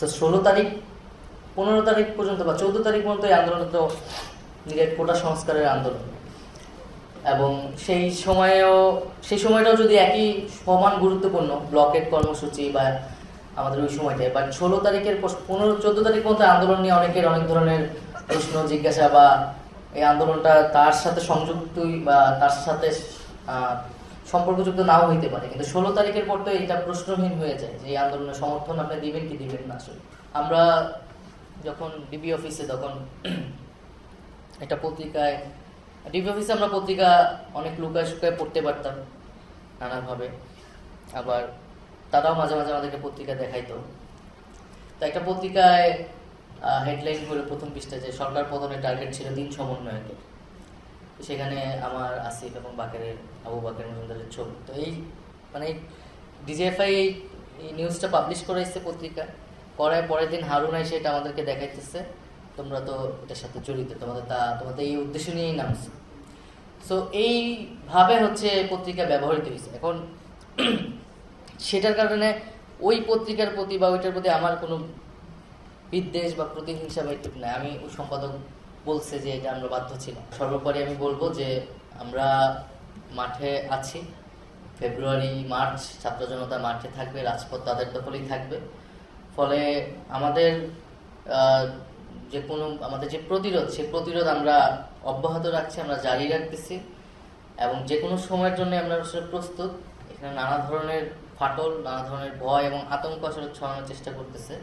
তো ষোলো তারিখ, পনেরো তারিখ পর্যন্ত বা চৌদ্দ তারিখ পর্যন্ত এই আন্দোলন তো নিজের কোটা সংস্কারের আন্দোলন। এবং সেই সময়েও, সেই সময়টাও যদি একই সমান গুরুত্বপূর্ণ, ব্লকের কর্মসূচি বা আমাদের ওই সময়টায় বাট ষোলো তারিখের পনেরো, চোদ্দ তারিখ পর্যন্ত আন্দোলন নিয়ে অনেকের অনেক ধরনের প্রশ্ন, জিজ্ঞাসা বা এই আন্দোলনটা তার সাথে সংযুক্তই বা তার সাথে সম্পর্কযুক্ত নাও হইতে পারে। কিন্তু ষোলো তারিখের পর তো এটা প্রশ্নহীন হয়ে যায় যে এই আন্দোলনের সমর্থন আপনি দিবেন কি দিবেন না আসলে। আমরা যখন ডিবি অফিসে তখন একটা পত্রিকায় ডিবি অফিসে আমরা পত্রিকা অনেক লুকায় শুকায় পড়তে পারতাম নানাভাবে। আবার তারাও মাঝে মাঝে আমাদেরকে পত্রিকা দেখাইতো। তো একটা পত্রিকায় হেডলাইন করে প্রথম পৃষ্ঠা যে, সরকার পতনের টার্গেট ছিল তিন সমন্বয়কের। তো সেখানে আমার আসিফ এবং বাকেরের, আবু বাকের মজুমদারের ছবি। তো এই মানে ডিজিএফআই এই নিউজটা পাবলিশ করে এসছে পত্রিকা। করায় পরের দিন হারুন এসে এটা আমাদেরকে দেখাইতেছে। তোমরা তো এটার সাথে জড়িত, তোমাদের তা, তোমাদের এই উদ্দেশ্য নিয়েই নামছে। সো এইভাবে হচ্ছে পত্রিকা ব্যবহৃত হয়েছে। এখন সেটার কারণে ওই পত্রিকার প্রতি বা ওইটার প্রতি আমার কোনো বিদ্বেষ বা প্রতিহিংসা বা নাই। আমি সম্পাদক বলছে যে এটা আমরা বাধ্য ছিলাম। সর্বোপরি আমি বলব যে আমরা মাঠে আছি। ফেব্রুয়ারি, মার্চ, ছাত্র জনতা মাঠে থাকবে, রাজপথ তাদের দখলেই থাকবে। ফলে আমাদের যে কোনো, আমাদের যে প্রতিরোধ, সে প্রতিরোধ আমরা অব্যাহত রাখছি, আমরা জারি রাখতেছি। এবং যে কোনো সময়ের জন্য আমরা আসলে প্রস্তুত। এখানে নানা ধরনের ফাটল, নানা ধরনের ভয় এবং আতঙ্ক আসলে ছড়ানোর চেষ্টা করতেছে।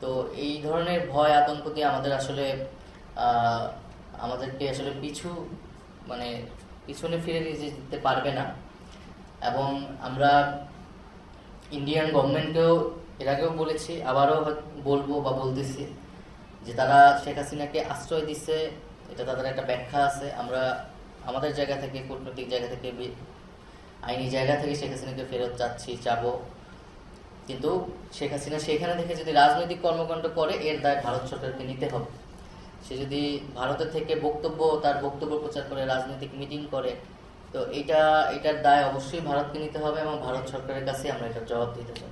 তো এই ধরনের ভয়, আতঙ্ক দিয়ে আমাদের আসলে আমাদেরকে আসলে পিছু মানে পিছনে ফিরে যেতে পারবে না। এবং আমরা ইন্ডিয়ান গভর্নমেন্টকেও এর আগেও বলেছি, আবারও বলব বা বলতেছি যে তারা শেখ হাসিনাকে আশ্রয় দিচ্ছে এটা তাদের একটা ব্যাখ্যা আছে। আমরা আমাদের জায়গা থেকে, কূটনৈতিক জায়গা থেকে আইনি জায়গা থেকে শেখ হাসিনাকে ফেরত চাচ্ছি, চাবো। কিন্তু শেখ হাসিনা সেখানে থেকে যদি রাজনৈতিক কর্মকাণ্ড করে, এর দায় ভারত সরকারকে নিতে হবে। সে যদি ভারতের থেকে বক্তব্য, তার বক্তব্য প্রচার করে, রাজনৈতিক মিটিং করে, তো এটা, এটার দায় অবশ্যই ভারতকে নিতে হবে এবং ভারত সরকারের কাছে আমরা এটার জবাব দিতে চাই।